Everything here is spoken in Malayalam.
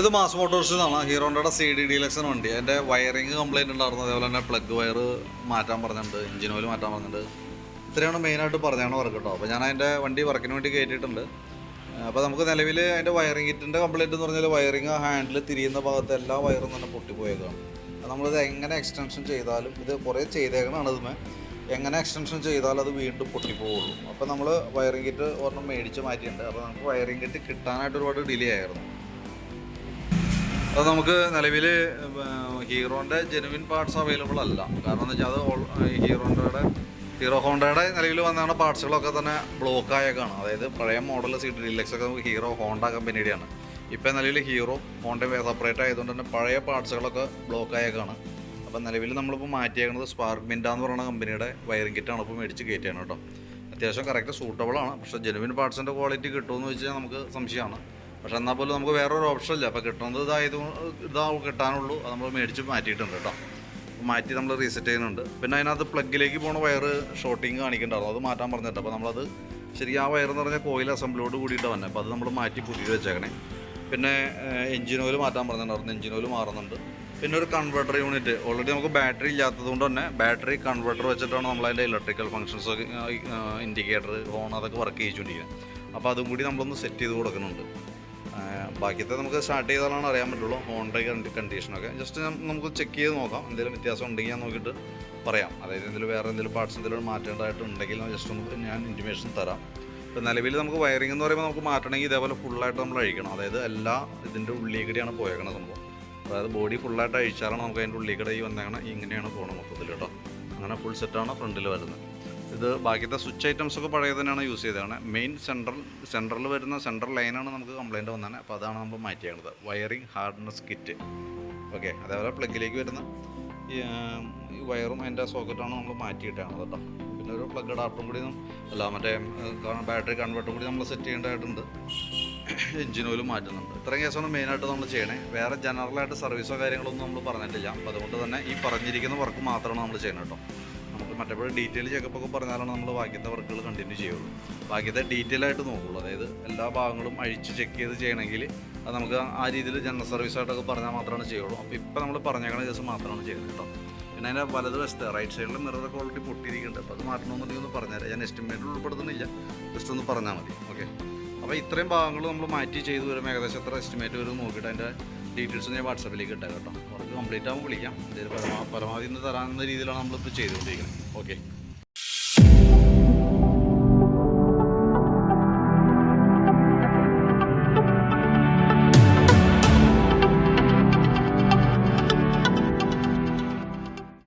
ഇത് മാസ് മോട്ടോർസ് ഹീറോണ്ടയുടെ സി ഡി ഡീലക്സൺ വണ്ടി. അതിന്റെ വയറിങ് കംപ്ലൈന്റ് ഉണ്ടായിരുന്നു. അതേപോലെ തന്നെ പ്ലഗ് വയർ മാറ്റാൻ പറഞ്ഞിട്ടുണ്ട്. എഞ്ചിൻ ഓയിൽ മാറ്റാൻ പറഞ്ഞിട്ടുണ്ട്. ഇത്രയാണ് മെയിനായിട്ട് പറഞ്ഞാണ് വർക്ക് കേട്ടോ അപ്പോൾ ഞാൻ അതിന്റെ വണ്ടി വർക്കിന് വേണ്ടി കയറ്റിയിട്ടുണ്ട് അപ്പോൾ നമുക്ക് നിലവിൽ അതിന്റെ വയറിംഗ് കിറ്റിന്റെ കംപ്ലൈന്റ് എന്ന് പറഞ്ഞാൽ വയറിങ് ഹാൻഡിൽ തിരിയുന്ന ഭാഗത്ത് എല്ലാ വയറും തന്നെ പൊട്ടിപ്പോയേക്കാണ്. നമ്മളിത് എങ്ങനെ എക്സ്റ്റൻഷൻ ചെയ്താലും ഇത് കുറേ ചെയ്തേക്കണാണ് ഇതുമേ. എങ്ങനെ എക്സ്റ്റൻഷൻ ചെയ്താലും അത് വീണ്ടും പൊട്ടിപ്പോവുള്ളൂ. അപ്പോൾ നമ്മൾ വയറിംഗ് കിറ്റ് ഒരെണ്ണം മേടിച്ച് മാറ്റിയിട്ടുണ്ട്. അപ്പോൾ നമുക്ക് വയറിംഗ് കിറ്റ് കിട്ടാനായിട്ട് ഒരുപാട് ഡിലേ ആയിരുന്നു. അത് നമുക്ക് നിലവിൽ ഹീറോന്റെ ജെനുവിൻ പാർട്സ് അവൈലബിൾ അല്ല. കാരണം എന്ന് വെച്ചാൽ അത് ഹീറോന്റെ ഹീറോ ഹോണ്ടയുടെ നിലവിൽ വന്നാണ് പാർട്സുകളൊക്കെ തന്നെ ബ്ലോക്ക് ആയേക്കാണ്. അതായത് പഴയ മോഡൽ സീറ്റ് ഡിലക്സ് ഒക്കെ നമുക്ക് ഹീറോ ഹോണ്ട കമ്പനിയുടെയാണ് ഇപ്പം നിലവിൽ ഹീറോ ഹോണ്ട സെപ്പറേറ്റ് ആയതുകൊണ്ട് തന്നെ പഴയ പാർട്സുകളൊക്കെ ബ്ലോക്ക് ആയേക്കാണ്. അപ്പം നിലവിൽ നമ്മളിപ്പോൾ മാറ്റിയേക്കുന്നത് സ്പാർക്ക് മിൻഡ എന്ന് പറയുന്ന കമ്പനിയുടെ വയറിംഗ് കിറ്റാണ് ഇപ്പോൾ മേടിച്ച് കയറ്റിയാണ് കേട്ടോ. അത്യാവശ്യം കറക്റ്റ് സൂട്ടബിൾ ആണ്. പക്ഷേ ജെനുവിൻ പാർട്സിന്റെ ക്വാളിറ്റി കിട്ടുമെന്ന് വെച്ചാൽ നമുക്ക് സംശയമാണ്. പക്ഷെ എന്നാൽ പോലും നമുക്ക് വേറൊരു ഓപ്ഷൻ ഇല്ല. അപ്പോൾ കിട്ടുന്നത് ഇതായത് ഇതാ കിട്ടാനുള്ളൂ. അത് നമ്മൾ മേടിച്ച് മാറ്റിയിട്ടുണ്ട് കേട്ടോ. മാറ്റി നമ്മൾ റീസെറ്റ് ചെയ്യുന്നുണ്ട്. പിന്നെ അതിനകത്ത് പ്ലഗിലേക്ക് പോണ വയറ് ഷോർട്ടിങ് കാണിക്കുന്നുണ്ടായിരുന്നു അത് മാറ്റാൻ പറഞ്ഞിട്ട് അപ്പോൾ നമ്മളത് ശരി ആ വയർ എന്ന് പറഞ്ഞാൽ കോയിൽ അസംബ്ലിയോട് കൂടിയിട്ട് വന്നെ. അപ്പോൾ അത് നമ്മൾ മാറ്റി പുതിയത് വെച്ചേക്കണേ. പിന്നെ എഞ്ചിൻ ഓയിൽ മാറ്റാൻ പറഞ്ഞിട്ടുണ്ടായിരുന്നു എഞ്ചിൻ ഓയിൽ മാറുന്നുണ്ട്. പിന്നെ ഒരു കൺവെർട്ടർ യൂണിറ്റ് ഓൾറെഡി നമുക്ക് ബാറ്ററി ഇല്ലാത്തതുകൊണ്ട് തന്നെ ബാറ്ററി കൺവെർട്ടർ വെച്ചിട്ടാണ് നമ്മൾ അതിന്റെ ഇലക്ട്രിക്കൽ ഫങ്ഷൻസ് ഒക്കെ ഇൻഡിക്കേറ്റർ ഹോൺ അതൊക്കെ വർക്ക് ചെയ്യിച്ചുകൊണ്ടിരിക്കുന്നത് അപ്പോൾ അതും കൂടി നമ്മളൊന്ന് സെറ്റ് ചെയ്ത് കൊടുക്കുന്നുണ്ട്. ബാക്കിയത്തെ നമുക്ക് സ്റ്റാർട്ട് ചെയ്താലാണ് അറിയാൻ പറ്റുള്ളൂ. ഹോണ്ട കണ്ടീഷനൊക്കെ ജസ്റ്റ് നമുക്ക് ചെക്ക് ചെയ്ത് നോക്കാം. എന്തെങ്കിലും വ്യത്യാസം ഉണ്ടെങ്കിൽ ഞാൻ നോക്കിയിട്ട് പറയാം. അതായത് എന്തെങ്കിലും വേറെ എന്തെങ്കിലും പാർട്സ് എന്തെങ്കിലും മാറ്റേണ്ടതായിട്ടുണ്ടെങ്കിൽ ജസ്റ്റ് ഒന്ന് ഞാൻ ഇന്റിമേഷൻ തരാം. ഇപ്പോൾ നിലവിൽ നമുക്ക് വയറിംഗ് എന്ന് പറയുമ്പോൾ നമുക്ക് മാറ്റണമെങ്കിൽ ഇതേപോലെ ഫുള്ളായിട്ട് നമ്മൾ അഴിക്കണം. അതായത് എല്ലാ ഇതിന്റെ ഉള്ളിലേക്കൂടിയാണ് പോയേക്കണ സംഭവം. അതായത് ബോഡി ഫുള്ളായിട്ട് അഴിച്ചാലാണ് നമുക്ക് അതിന്റെ ഉള്ളിൽ ഈ വന്നേക്കണം ഇങ്ങനെയാണ് പോകണം മൊത്തത്തിൽ കേട്ടോ. അങ്ങനെ ഫുൾ സെറ്റാണ് ഫ്രണ്ടിൽ വരുന്നത്. ഇത് ബാക്കിയത്തെ സ്വിച്ച് ഐറ്റംസ് ഒക്കെ പഴയ തന്നെയാണ് യൂസ് ചെയ്തതാണ്. മെയിൻ സെൻട്രൽ സെൻട്രൽ വരുന്ന സെൻട്രൽ ലൈനാണ് നമുക്ക് കംപ്ലൈന്റ് വന്നത് അപ്പോൾ അതാണ് നമ്മൾ മാറ്റിയേക്കുന്നത് വയറിംഗ് ഹാർഡ്നസ് കിറ്റ് ഓക്കെ അതേപോലെ പ്ലഗിലേക്ക് വരുന്ന ഈ വയറും അതിന്റെ സോക്കറ്റാണ് നമ്മൾ മാറ്റിയിട്ടാണ് കേട്ടോ. പിന്നെ ഒരു പ്ലഗ് അഡാപ്റ്ററും കൂടി അല്ല മറ്റേ ബാറ്ററി കൺവെർട്ടർ കൂടി നമ്മൾ സെറ്റ് ചെയ്യേണ്ടതായിട്ടുണ്ട്. എഞ്ചിൻ ഓയിലും മാറ്റുന്നുണ്ട്. ഇത്രയും കേസാണ് മെയിനായിട്ട് നമ്മൾ ചെയ്യണേ. വേറെ ജനറലായിട്ട് സർവീസോ കാര്യങ്ങളൊന്നും നമ്മൾ പറഞ്ഞിട്ടില്ല. അപ്പോൾ അതുകൊണ്ട് തന്നെ ഈ പറഞ്ഞിരിക്കുന്ന വർക്ക് മാത്രമാണ് നമ്മൾ ചെയ്യണം കേട്ടോ നമുക്ക് മറ്റേപ്പോഴും ഡീറ്റെയിൽ ചെക്കപ്പ് ഒക്കെ പറഞ്ഞാലാണ് നമ്മൾ ബാക്കിയത്തെ വർക്കുകൾ കണ്ടിന്യൂ ചെയ്യുള്ളൂ. ബാക്കിയത്തെ ഡീറ്റെയിൽ ആയിട്ട് നോക്കുള്ളൂ. അതായത് എല്ലാ ഭാഗങ്ങളും അഴിച്ച് ചെക്ക് ചെയ്ത് ചെയ്യണമെങ്കിൽ അത് നമുക്ക് ആ രീതിയിൽ ജനറൽ സർവീസായിട്ടൊക്കെ പറഞ്ഞാൽ മാത്രമാണ് ചെയ്യുള്ളൂ. അപ്പോൾ ഇപ്പോൾ നമ്മൾ പറഞ്ഞേക്കണ ദിവസം മാത്രമാണ് ചെയ്യുന്നത് കേട്ടോ പിന്നെ അതിന്റെ വലതുവശത്ത് റൈറ്റ് സൈഡിൽ മിറർ ക്വാളിറ്റി പൊട്ടിയിരിക്കുന്നുണ്ട്. അപ്പോൾ അത് മാറ്റണമെന്നുണ്ടെങ്കിൽ ഒന്ന് പറഞ്ഞുതരാം. ഞാൻ എസ്റ്റിമേറ്റിൽ ഉൾപ്പെടുത്തുന്നില്ല. ജസ്റ്റ് ഒന്ന് പറഞ്ഞാൽ മതി. ഓക്കെ അപ്പോൾ ഇത്രയും ഭാഗങ്ങൾ നമ്മൾ മാറ്റി ചെയ്ത് വരുമ്പോൾ ഏകദേശം എത്ര എസ്റ്റിമേറ്റ് വരും നോക്കിയിട്ട് അതിന്റെ ഡീറ്റെയിൽസ് ഞാൻ വാട്സപ്പിലേക്ക് ഇട്ടേക്കാം കേട്ടോ. അവർക്ക് കംപ്ലീറ്റ് ആകുമ്പോൾ വിളിക്കാം. പരമാ പരമാവധി ഇന്ന് തരാവുന്ന രീതിയിലാണ് നമ്മളിപ്പോൾ ചെയ്തുകൊണ്ടിരിക്കുന്നത്. ഓക്കെ